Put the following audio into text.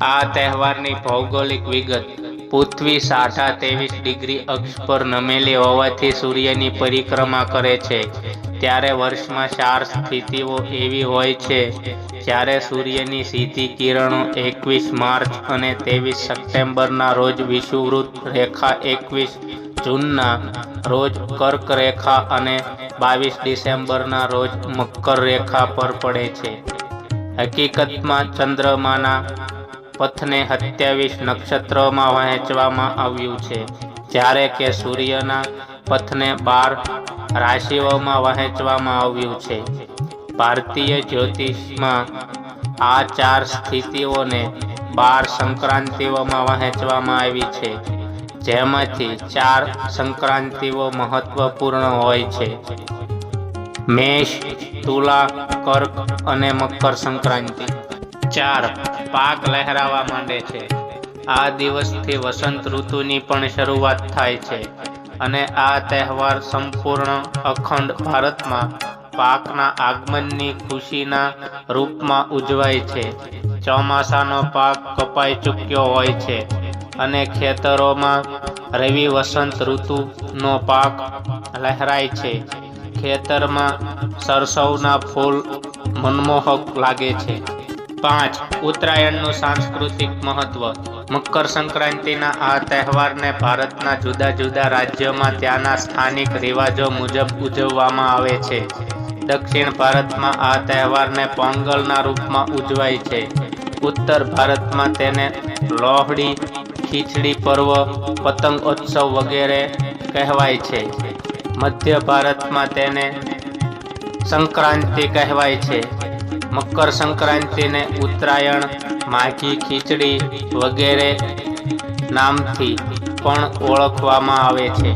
આ તહેવારની ભૌગોલિક વિગત. પૃથ્વી સાઠા ત્રેવીસ ડિગ્રી અક્ષ પર નમેલી હોવાથી સૂર્યની પરિક્રમા કરે છે. ત્યારે વર્ષમાં ચાર સ્થિતિઓ એવી હોય છે, જ્યારે સૂર્યની સીધી કિરણો એકવીસ માર્ચ અને ત્રેવીસ સપ્ટેમ્બરના રોજ વિષુવૃત રેખા એકવીસ, જૂનના રોજ કર્ક રેખા અને બાવીસ ડિસેમ્બરના રોજ મકર રેખા પર પડે છે. હકીકતમાં ચંદ્રમાના પથને સત્યાવીસ નક્ષત્રોમાં વહેંચવામાં આવ્યું છે. જ્યારે કે સૂર્યના પથને બાર રાશિઓમાં વહેંચવામાં આવ્યું છે. ભારતીય જ્યોતિષમાં આ ચાર સ્થિતિઓને બાર સંક્રાંતિઓમાં વહેંચવામાં આવી છે. જેમાંથી ચાર સંક્રાંતિઓ મહત્વપૂર્ણ હોય છે. મેષ, તુલા, કર્ક અને મકર સંક્રાંતિ. ચાર પાક લહેરાવા માંડે છે. આ દિવસથી વસંત ઋતુની પણ શરૂઆત થાય છે અને આ તહેવાર સંપૂર્ણ અખંડ ભારતમાં પાકના આગમનની ખુશીના રૂપમાં ઉજવાય છે. ચોમાસાનો પાક કપાઈ ચૂક્યો હોય છે અને ખેતરોમાં રવિ વસંત ઋતુનો પાક લહેરાય છે. ખેતરમાં સરસવના ફૂલ મનમોહક લાગે છે. પાંચ ઉત્તરાયણનું સાંસ્કૃતિક મહત્વ. મકર સંક્રાંતિના આ તહેવારને ભારતના જુદા જુદા રાજ્યોમાં ત્યાંના સ્થાનિક રિવાજો મુજબ ઉજવવામાં આવે છે. દક્ષિણ ભારતમાં આ તહેવારને પોંગલના રૂપમાં ઉજવાય છે. ઉત્તર ભારતમાં તેને લોહડી, ખીચડી પર્વ પતંગોત્સવ વગેરે કહેવાય છે. મધ્ય ભારતમાં તેને સંક્રાંતિ કહેવાય છે. મકર સંક્રાંતિને ઉત્તરાયણ માઘી ખીચડી વગેરે નામથી પણ ઓળખવામાં આવે છે.